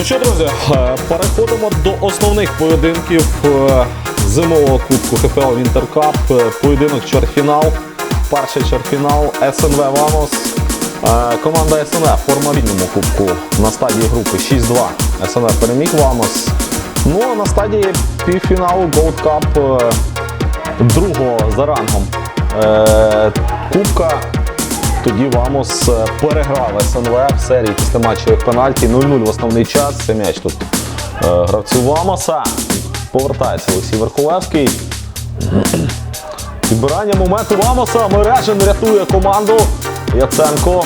Ну що, друзі, е, переходимо до основних поєдинків е, зимового кубку ХФЛ Вінтер Кап. Е, Поєдинок чвертьфінал. Перший чвертьфінал СНВ Вамос. Команда СНВ в формальному кубку на стадії групи 6-2. СНВ переміг Вамос. Ну а на стадії півфіналу Gold Cup другого за рангом кубка тоді Вамос е, переграв СНВ в серії після матчевих пенальті 0-0 в основний час. Це м'яч тут е, гравцю Вамоса. Повертається Олексій Верховецький. Підбирання моменту Вамоса. Мережин рятує команду. Яценко.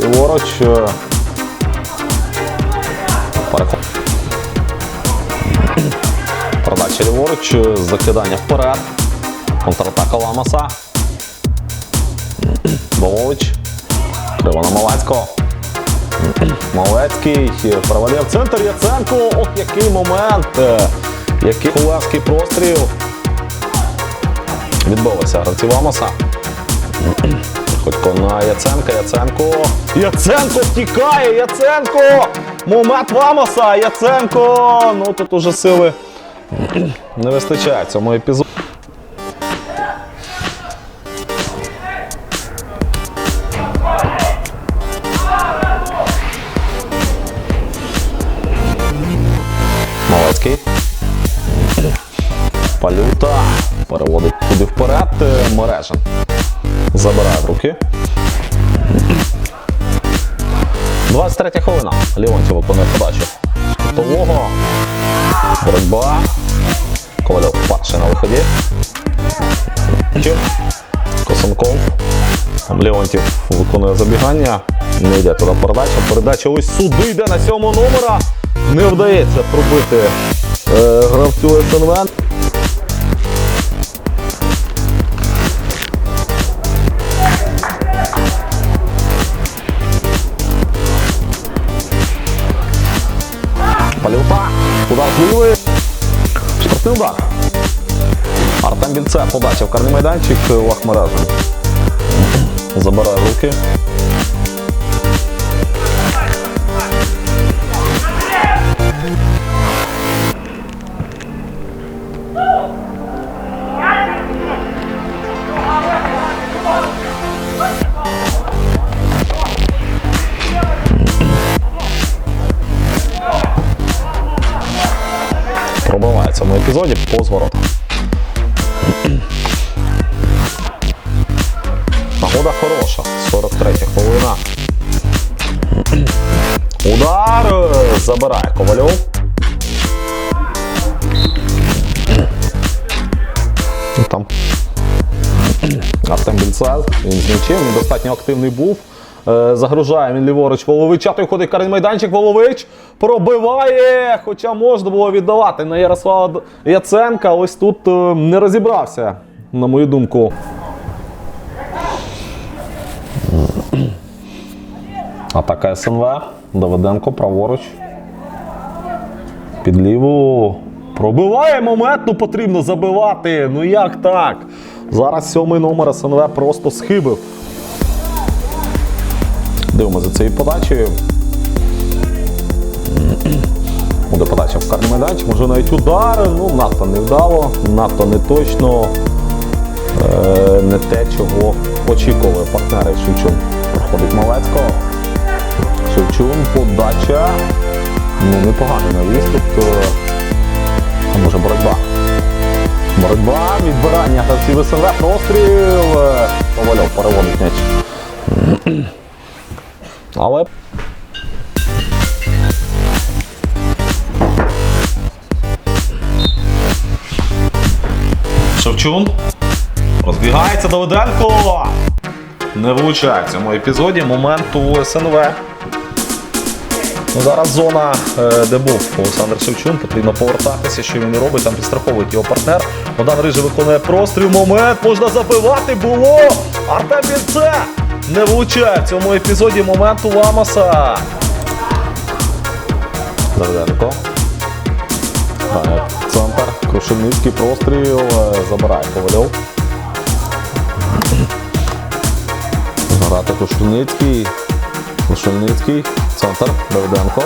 Ліворуч. е. Передача ліворуч. Закидання вперед. Контратака Ламаса. Волович. Криво на Малецький провалив центр Яценко. Ох, який момент. е, Який хулевський простріл. Відбулося гравці Вамоса. Ходько на Яценка, Яценко. Яценко втікає! Яценко! Момент Вамоса! Яценко! Ну тут уже сили не вистачає цьому епізоді. Переводить туди вперед. Е, Мережин. Забирає руки. 23 хвилина. Леонтів виконує подачу. Кутового. Боротьба. Ковальов перший на виході. Чим? Косенков. Леонтів виконує забігання. Не йде туди передача. Передача ось сюди йде на сьому номера. Не вдається пробити е, гравцю СНВ. Артем Більце подача в карний майданчик Лахмережин. Забирає руки. Пробиває в епізоді повз ворота. Нагода хороша. 43 хвилина. Удар забирає Ковальов. Ну, Там Артем Більцев, він з м'ячем, він достатньо активний був. Е, Загружає він ліворуч Волович. А той ходить карний майданчик. Волович пробиває. Хоча можна було віддавати на Ярослава Яценка. Ось тут е, не розібрався, на мою думку. Атака СНВ. Давиденко праворуч. Під ліву. Пробиває момент, ну потрібно забивати. Ну як так? Зараз сьомий номер СНВ просто схибив. Дивимося за цією подачею. Буде подача в карний майданчик, може навіть удар. Ну, надто невдало, надто не точно. Е, не те, чого очікували партнери Шевчун. Проходить Малецького. Шевчун, подача. Ну, непоганий навіс. Тут е, а може боротьба. Боротьба, відбирання гравців СНВ, простріл. Е, Ковальов переводить м'яч. Але Шевчун. Розбігається Давиденко. Не влучає в цьому епізоді моменту СНВ. Ну, Зараз зона, е, де був Олександр Шевчун, потрібно повертатися, що він робить, там підстраховує його партнер. Богдан Рижий виконує простріл. Момент можна забивати. Було! Артем Більце не влучає в цьому епізоді моменту Ламаса. Давиденко. Центр. Крушельницький простріл. е, Забирає Ковальов. Грати Крушельницький. Крушельницький. Центр. Давиденко.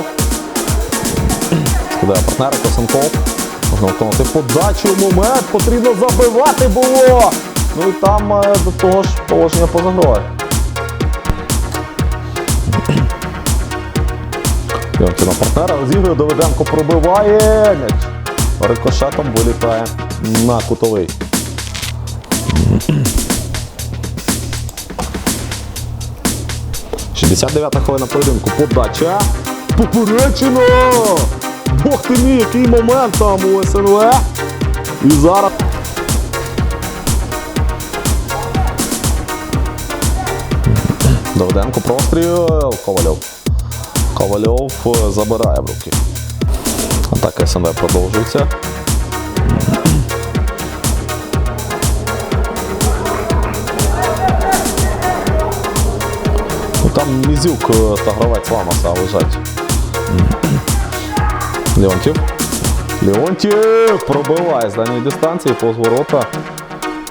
Скидає партнера Косенков. Можна виконати подачу. Момент потрібно забивати було. Ну і там е, до того ж положення поза грою. На партнера розігрує, Давиденко пробиває м'яч. Рикошетом вилітає на кутовий. – 69-та хвилина поєдинку. Подача. Поперечено! Бог ти мій, який момент там у СНВ. І зараз. Давиденко простріл. Ковальов. Ковальов е, забирає в руки. Атака СНВ продовжується. Ну, там Мізюк е, та гравець Ламаса лежать. Леонтів. Леонтів пробиває з дальньої дистанції повз ворота.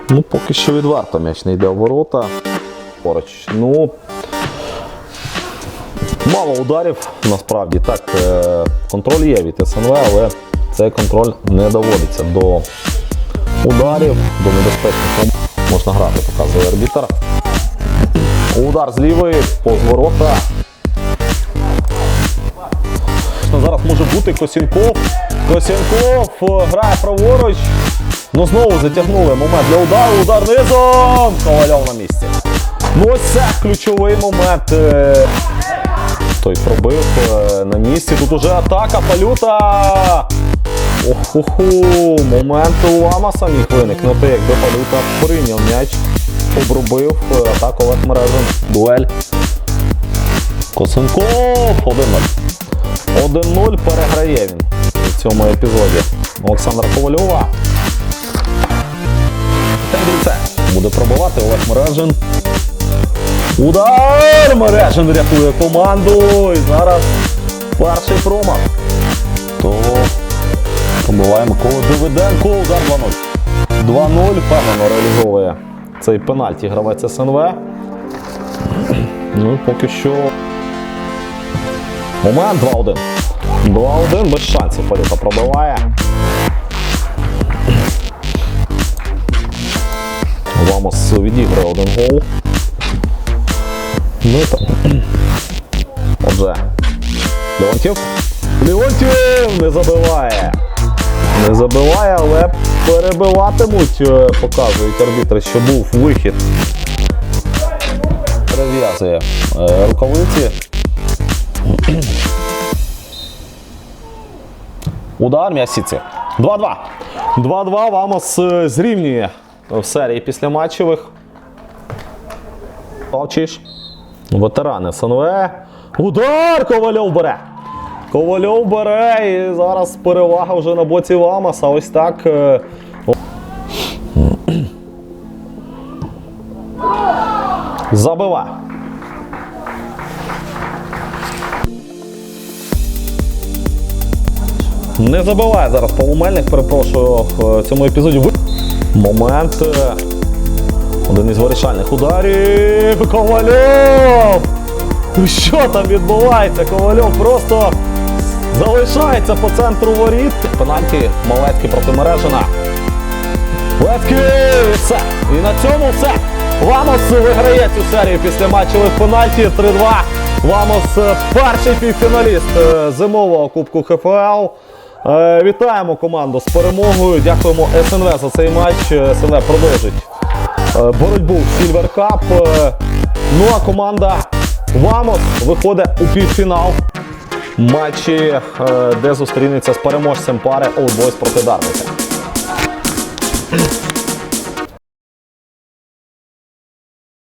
Ну, поки що відверто м'яч не йде в ворота. Поруч. Ну, Мало ударів, насправді так. е, Контроль є від СНВ, але цей контроль не доводиться до ударів, до небезпечних. Можна грати, показує арбітр. Удар з лівої, позворота. Зараз може бути Косінков. Косінков е, грає праворуч. Ну знову затягнули момент для удару. Удар низом. Ковальов на місці. Ну ось це ключовий момент. Той пробив е, на місці. Тут уже атака, палюта. Оху, момент у Ламаса міг виникнути, якби палюта прийняв м'яч, обробив е, атаку Олег Мережин. Дуель. Косенков 1-0. 1-0 переграє він у цьому епізоді. Олександра Ковальова. Буде пробивати Олег Мережин. Удар! Мережин рятує команду. І зараз перший промах. То пробиває Микола Давиденко. Удар 2-0. 2-0 впевнено реалізовує цей пенальті гравець СНВ. Ну, поки що. Момент 2-1. 2-1 без шансів. Палюта пробиває. Вамос відіграє один гол. Ну там. Отже. Леонтів. Леонтів не забиває. Не забиває, але перебиватимуть, е, показують арбітри, що був вихід. Перев'язує е, рукавиці. Удар м'ясіці. 2-2. 2-2. Вамос е, зрівнює в серії післяматчевих. Овчиш. Ветерани СНВ. Удар! Ковальов бере. Ковальов бере і зараз перевага вже на боці Ламаса. Ось так. е. Забива. Не забиває зараз Павло Мельник, перепрошую в цьому епізоді. Момент. Один із вирішальних ударів. Ковальов! Ну Що там відбувається? Ковальов просто залишається по центру воріт. Пенальті Малецький проти Мережина. Лецький! І Все. І на цьому все. Вамос виграє цю серію після матчевих пенальті 3-2. Вамос е, перший півфіналіст е, зимового кубку ХФЛ. Е, Вітаємо команду з перемогою. Дякуємо СНВ за цей матч. СНВ продовжить боротьбу в Silver Cup. Е, Ну а команда Вамос виходить у півфінал матчі, е, де зустрінеться з переможцем пари Boys проти Дарвіка.